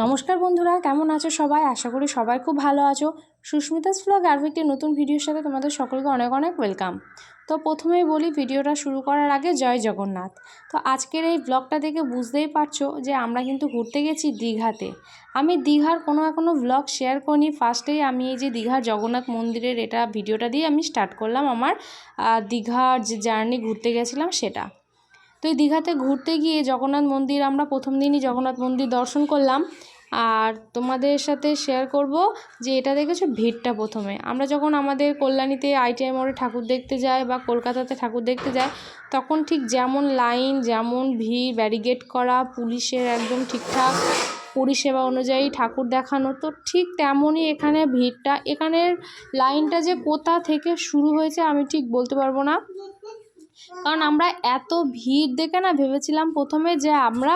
নমস্কার বন্ধুরা, কেমন আছো সবাই? আশা করি সবাই খুব ভালো আছো। সুস্মিতাস ব্লগ আরও একটি নতুন ভিডিওর সাথে তোমাদের সকলকে অনেক অনেক ওয়েলকাম তো প্রথমেই বলি, ভিডিওটা শুরু করার আগে জয় জগন্নাথ। তো আজকের এই ব্লগটা দেখে বুঝতেই পারছ যে আমরা কিন্তু ঘুরতে গেছি দীঘাতে। আমি দীঘার কোনো এখনও ব্লগ শেয়ার করিনি। ফার্স্টেই আমি এই যে দীঘার জগন্নাথ মন্দিরের এটা ভিডিওটা দিয়ে আমি স্টার্ট করলাম আমার দীঘার যে জার্নি ঘুরতে গেছিলাম সেটা। তো এই দীঘাতে ঘুরতে গিয়ে জগন্নাথ মন্দির, আমরা প্রথম দিনই জগন্নাথ মন্দির দর্শন করলাম। আর তোমাদের সাথে শেয়ার করব যে এটা দেখেছ ভিড়টা প্রথমে। আমরা যখন আমাদের কল্যাণীতে আইটিআই মোড়ে ঠাকুর দেখতে যাই বা কলকাতাতে ঠাকুর দেখতে যাই, তখন ঠিক যেমন লাইন যেমন ভিড় ব্যারিগেড করা, পুলিশের একদম ঠিকঠাক পরিষেবা অনুযায়ী ঠাকুর দেখানো, তো ঠিক তেমনই এখানে ভিড়টা। এখানের লাইনটা যে কোথা থেকে শুরু হয়েছে আমি ঠিক বলতে পারব না। কারণ আমরা এত ভিড় দেখে না ভেবেছিলাম প্রথমে যে আমরা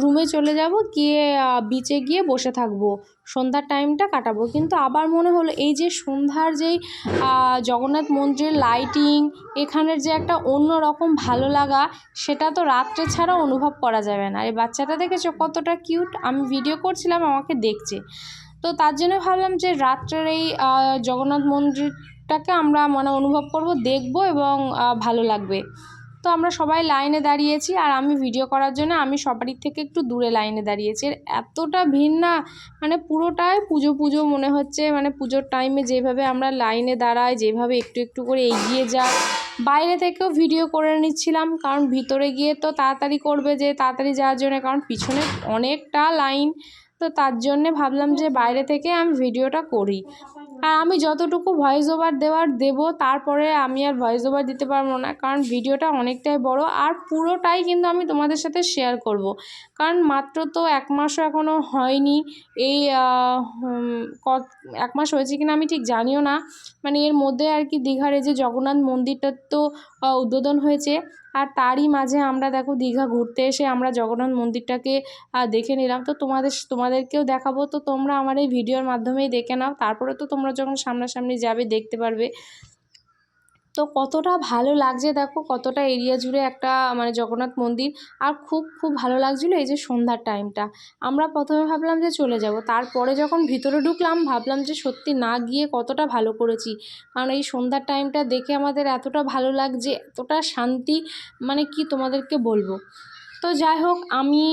রুমে চলে যাব, গিয়ে বিচে গিয়ে বসে থাকব। সন্ধ্যার টাইমটা কাটাবো। কিন্তু আবার মনে হলো এই যে সন্ধ্যার যেই জগন্নাথ মন্দিরের লাইটিং এখানের যে একটা অন্য রকম ভালো লাগা, সেটা তো রাত্রে ছাড়া অনুভব করা যাবে না। এই বাচ্চাটা দেখেছ কতটা কিউট আমি ভিডিও করছিলাম, আমাকে দেখছে। তো তার জন্য ভাবলাম যে রাত্রের এই জগন্নাথ মন্দির টাকে আমরা মানে অনুভব করব, দেখব এবং ভালো লাগবে। তো আমরা সবাই লাইনে দাঁড়িয়েছি আর আমি ভিডিও করার জন্য আমি সবারই থেকে একটু দূরে লাইনে দাঁড়িয়েছি। এতটা ভিড় না মানে পুরোটাই পুজো পুজো মনে হচ্ছে মানে পুজোর টাইমে যেভাবে আমরা লাইনে দাঁড়াই, যেভাবে একটু একটু করে এগিয়ে যাই। বাইরে থেকেও ভিডিও করে নিচ্ছিলাম, কারণ ভিতরে গিয়ে তো তাড়াতাড়ি করবে যে, তাড়াতাড়ি যাওয়ার জন্য, কারণ পিছনে অনেকটা লাইন। তো তার জন্যে ভাবলাম যে, বাইরে থেকে আমি ভিডিওটা করি। আর আমি যতটুকু ভয়েস ওভার দেওয়ার দেবো, তারপরে আমি আর ভয়েস ওভার দিতে পারব না। কারণ ভিডিওটা অনেকটাই বড় আর পুরোটাই কিন্তু আমি তোমাদের সাথে শেয়ার করব। কারণ মাত্র তো এক মাসও এখনও হয়নি। এই এক মাস হয়েছে কিনা আমি ঠিক জানিও না। মানে এর মধ্যে আর কি দীঘার এই যে জগন্নাথ মন্দিরটার তো উদ্বোধন হয়েছে। আর তারই মাঝে আমরা দেখো দীঘা ঘুরতে এসে আমরা জগন্নাথ মন্দিরটাকে দেখে নিলাম। তো তোমাদের, তোমাদেরকেও দেখাবো। তো তোমরা আমার এই ভিডিওর মাধ্যমেই দেখে নাও। তারপরে তো তোমরা যখন সামনাসামনি যাবে, দেখতে পারবে। তো কতটা ভালো লাগছে দেখো, কতটা এরিয়া জুড়ে একটা মানে জগন্নাথ মন্দির। আর খুব খুব ভালো লাগছিল এই যে সন্ধ্যার টাইমটা আমরা প্রথমে ভাবলাম যে চলে যাব, তারপরে যখন ভিতরে ঢুকলাম, ভাবলাম যে সত্যি না গিয়ে কতটা ভালো করেছি। কারণ এই সন্ধ্যার টাইমটা দেখে আমাদের এতটা ভালো লাগছে, এতটা শান্তি মানে কি তোমাদেরকে বলব? তো যাই হোক আমি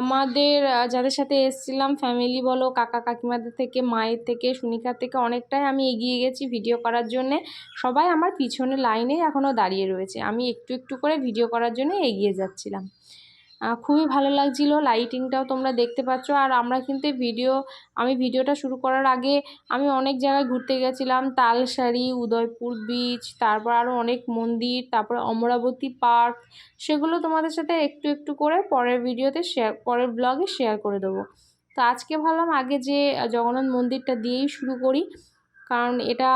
আমাদের যাদের সাথে এসেছিলাম ফ্যামিলি বলো, কাকা কাকিমাদের থেকে, মায়ের থেকে, সুনিকার থেকে, অনেকটাই আমি এগিয়ে গেছি ভিডিও করার জন্যে। সবাই আমার পিছনে লাইনে এখনও দাঁড়িয়ে রয়েছে। আমি একটু একটু করে ভিডিও করার জন্য এগিয়ে যাচ্ছিলাম। খুবই ভালো লাগছিল। লাইটিংটাও তোমরা দেখতে পাচ্ছ। আর আমরা কিন্তু ভিডিও আমি ভিডিওটা শুরু করার আগে আমি অনেক জায়গায় ঘুরতে গেছিলাম। তালসারি উদয়পুর বিচ তারপর আরও অনেক মন্দির, তারপর অমরাবতী পার্ক সেগুলো তোমাদের সাথে একটু একটু করে পরের ভিডিওতে শেয়ার পরের ব্লগে শেয়ার করে দেবো। তো আজকে ভাবলাম আগে যে জগন্নাথ মন্দিরটা দিয়েই শুরু করি। কারণ এটা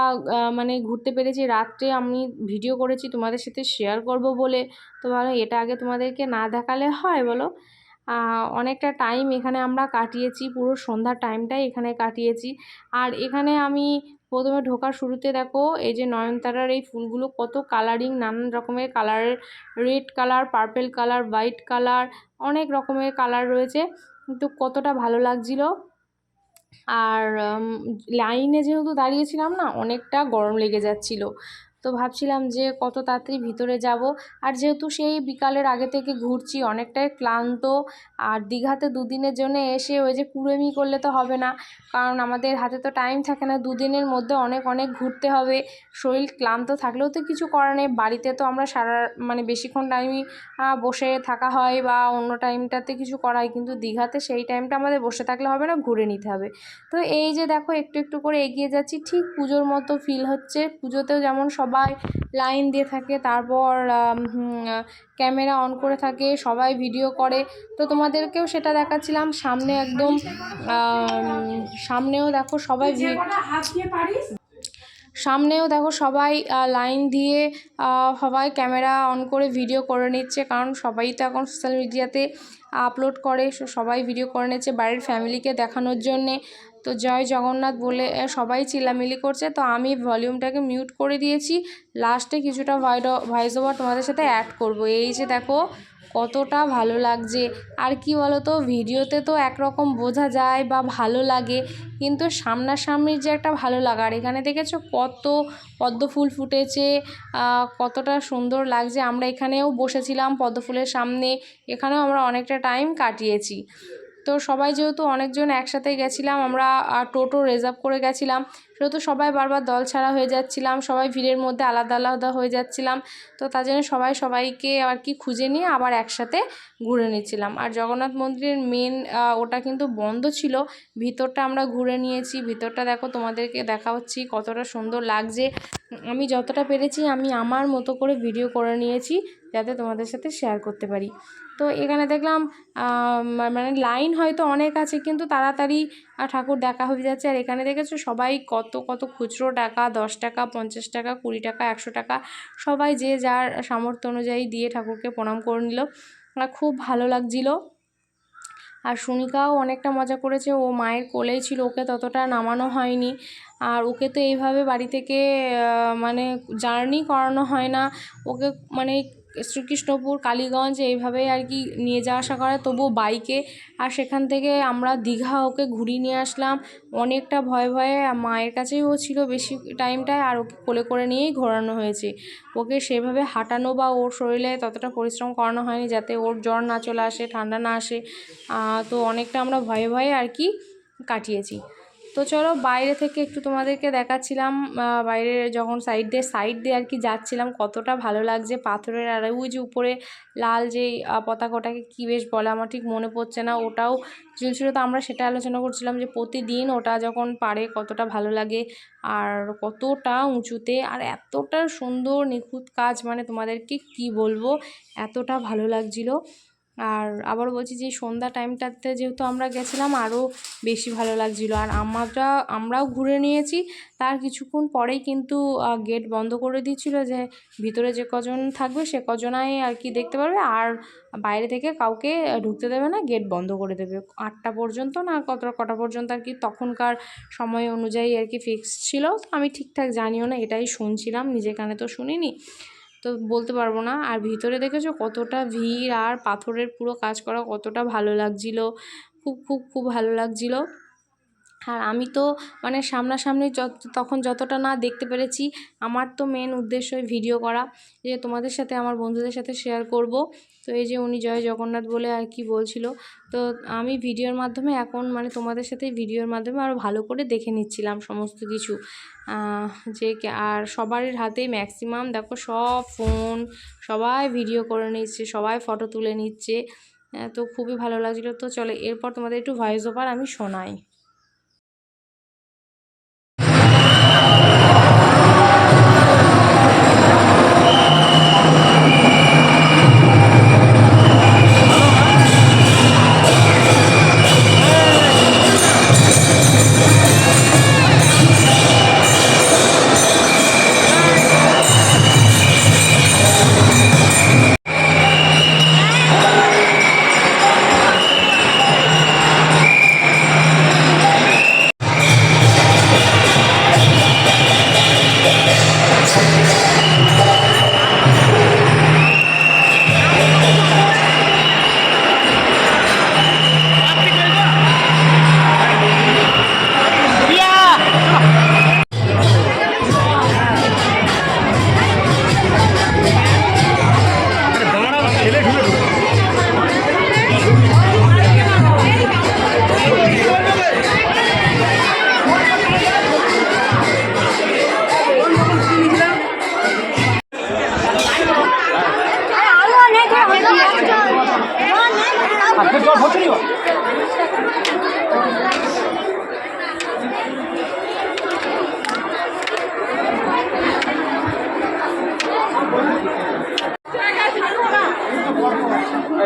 মানে ঘুরতে পেরেছি। রাত্রে আমি ভিডিও করেছি, তোমাদের সাথে শেয়ার করব বলে। তো ভালো এটা আগে তোমাদেরকে না দেখালে হয় বলো। অনেকটা টাইম এখানে আমরা কাটিয়েছি, পুরো সন্ধ্যার টাইমটাই এখানে কাটিয়েছি। আর এখানে আমি প্রথমে ঢোকার শুরুতে দেখো, এই যে নয়নতারার এই ফুলগুলো কত কালারিং নানান রকমের কালারের red colour purple colour white colour অনেক রকমের কালার রয়েছে। কিন্তু কতটা ভালো লাগছিল আর লাইনে যেহেতু দাঁড়িয়েছিলাম না অনেকটা গরম লেগে যাচ্ছিল। তো ভাবছিলাম যে কত তাড়াতাড়ি ভিতরে যাব। আর যেহেতু সেই বিকালের আগে থেকে ঘুরছি, অনেকটাই ক্লান্ত, আর দীঘাতে দুদিনের জন্য এসে ওই যে কুড়েমি করলে তো হবে না, কারণ আমাদের হাতে তো টাইম থাকে না, দুদিনের মধ্যে অনেক অনেক ঘুরতে হবে, শরীর ক্লান্ত থাকলেও তো কিছু করার নেই, বাড়িতে তো আমরা সারা মানে বেশিক্ষণ টাইমই বসে থাকা হয় বা অন্য টাইমটাতে কিছু করা হয়, কিন্তু দীঘাতে সেই টাইমটা আমাদের বসে থাকলে হবে না, ঘুরে নিতে হবে। তো এই যে দেখো, একটু একটু করে এগিয়ে যাচ্ছি, ঠিক পুজোর মতো ফিল হচ্ছে, পুজোতেও যেমন সবাই লাইন দিয়ে থাকে তারপর ক্যামেরা অন করে থাকে সবাই ভিডিও করে। তো তোমাদেরকেও সেটা দেখাচ্ছিলাম সামনে একদম সামনেও দেখো সবাই সামনেও দেখো সবাই লাইন দিয়ে সবাই ক্যামেরা অন করে ভিডিও করে নিচ্ছে কারণ সবাই তো এখন সোশ্যাল মিডিয়াতে আপলোড করে সবাই ভিডিও করে নিচ্ছে বাড়ির ফ্যামিলিকে দেখানোর জন্যে। তো জয় জগন্নাথ বলে সবাই চিল্লামিলি করছে। তো আমি ভলিউমটাকে মিউট করে দিয়েছি। লাস্টে কিছুটা ভয়েস ওভার তোমাদের সাথে অ্যাড করব। এই যে দেখো, কতটা ভালো লাগছে। আর কি বলো তো ভিডিওতে তো একরকম বোঝা যায় বা ভালো লাগে, কিন্তু সামনাসামনির যে একটা ভালো লাগা। আর এখানে দেখেছ কত পদ্ম ফুল ফুটেছে কতটা সুন্দর লাগছে। আমরা এখানেও বসেছিলাম পদ্ম ফুলের সামনে। এখানেও আমরা অনেকটা টাইম কাটিয়েছি। তো সবাই যেহেতু অনেকজন একসাথে গেছিলাম, আমরা টোটো রিজার্ভ করে গেছিলাম। সেহেতু সবাই বারবার দল ছাড়া হয়ে যাচ্ছিলাম, সবাই ভিড়ের মধ্যে আলাদা আলাদা হয়ে যাচ্ছিলাম। তো তার জন্য সবাই সবাইকে আর কি খুঁজে নিয়ে আবার একসাথে ঘুরে নিয়েছিলাম আর জগন্নাথ মন্দিরের মেন ওটা কিন্তু বন্ধ ছিল। ভিতরটা আমরা ঘুরে নিয়েছি। ভিতরটা দেখো তোমাদেরকে দেখা হচ্ছি কতটা সুন্দর লাগছে। আমি যতটা পেরেছি, আমি আমার মতো করে ভিডিও করে নিয়েছি, যাতে তোমাদের সাথে শেয়ার করতে পারি। তো এখানে দেখলাম মানে লাইন হয়তো অনেক আছে, কিন্তু তাড়াতাড়ি ঠাকুর দেখা হয়ে যাচ্ছে। আর এখানে দেখেছ, সবাই কত কত খুচরো টাকা, দশ টাকা, পঞ্চাশ টাকা, কুড়ি টাকা, একশো টাকা, সবাই যে যার সামর্থ্য অনুযায়ী দিয়ে ঠাকুরকে প্রণাম করে নিল। খুব ভালো লাগছিল। আর সুনিকাও অনেকটা মজা করেছে। ও মায়ের কোলেই ছিল, ওকে ততটা নামানো হয়নি। আর ওকে তো এইভাবে বাড়ি থেকে মানে জার্নি করানো হয় না। ওকে মানে শ্রীকৃষ্ণপুর, কালীগঞ্জ এইভাবেই আর কি নিয়ে যাওয়া আসা করে তবুও বাইকে আর সেখান থেকে আমরা দীঘা ওকে ঘুরিয়ে নিয়ে আসলাম। অনেকটা ভয়ে ভয়ে মায়ের কাছেই ও ছিল বেশি টাইমটায় আর ওকে কোলে করে নিয়েই ঘোরানো হয়েছে। ওকে সেভাবে হাঁটানো বা ওর শরীরে ততটা পরিশ্রম করানো হয়নি যাতে ওর জ্বর না চলে আসে, ঠান্ডা না আসে। তো অনেকটা আমরা ভয়ে ভয়ে আর কি কাটিয়েছি। তো চলো বাইরে থেকে একটু তোমাদেরকে দেখাচ্ছিলাম বাইরে যখন সাইড দিয়ে সাইড দিয়ে আর কি যাচ্ছিলাম, কতটা ভালো লাগছে পাথরের আর ওই যে উপরে লাল যে পতাকাটাকে কী বেশ বলে আমার ঠিক মনে পড়ছে না। ওটাও ঝুলছিল তো আমরা সেটা আলোচনা করছিলাম যে প্রতিদিন ওটা যখন পারে কতটা ভালো লাগে আর কতটা উঁচুতে আর এতটা সুন্দর নিখুঁত কাজ মানে তোমাদেরকে কি বলব, এতটা ভালো লাগছিল। আর আবার বলছি যে সন্ধ্যা টাইমটাতে যেহেতু আমরা গেছিলাম, আরও বেশি ভালো লাগছিল। আর আমরা, আমরাও ঘুরে নিয়েছি। তার কিছুক্ষণ পরেই কিন্তু গেট বন্ধ করে দিয়েছিলো যে ভিতরে যে কজন থাকবে, সে কজনাই আর কি দেখতে পারবে। আর বাইরে থেকে কাউকে ঢুকতে দেবে না গেট বন্ধ করে দেবে। আটটা পর্যন্ত না, কত, কটা পর্যন্ত আর কি তখনকার সময় অনুযায়ী আর কি ফিক্স ছিল। আমি ঠিকঠাক জানিও না, এটাই শুনছিলাম, নিজে কানে তো শুনিনি। তো বলতে পারব না। আর ভিতরে দেখেছ কতটা ভিড় আর পাথরের পুরো কাজ করা কতটা ভালো লাগছিল। খুব খুব খুব ভালো লাগছিল। আর আমি তো মানে সামনাসামনি যত, তখন যতটা না দেখতে পেরেছি, আমার তো মেন উদ্দেশ্য ভিডিও করা, যে তোমাদের সাথে, আমার বন্ধুদের সাথে শেয়ার করব। তো এই যে উনি জয় জগন্নাথ বলে আর কি বলছিল, তো আমি ভিডিওর মাধ্যমে এখন মানে তোমাদের সাথে ভিডিওর মাধ্যমে আরও ভালো করে দেখে নিচ্ছিলাম সমস্ত কিছু। যে আর সবার হাতে ম্যাক্সিমাম দেখো সব ফোন সবাই ভিডিও করে নিচ্ছে, সবাই ফটো তুলে নিচ্ছে। তো খুবই ভালো লাগছিল। তো চলে, এরপর তোমাদের একটু ভয়েস ওভার আমি শোনাই।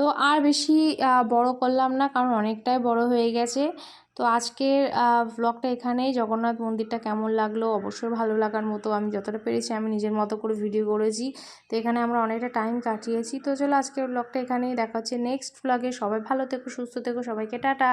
তো আর বেশি বড় করলাম না, কারণ অনেকটাই বড় হয়ে গেছে। তো আজকের ব্লগটা এখানেই। জগন্নাথ মন্দিরটা কেমন লাগল? অবশ্যই ভালো লাগার মতো আমি যতটা পেরেছি, আমি নিজের মতো করে ভিডিও করেছি। তো এখানে আমরা অনেকটা টাইম কাটিয়েছি। তো চলো আজকের ব্লগটা এখানেই দেখা হচ্ছে। নেক্সট ব্লগে সবাই ভালো থেকো, সুস্থ থেকো, সবাইকে টাটা!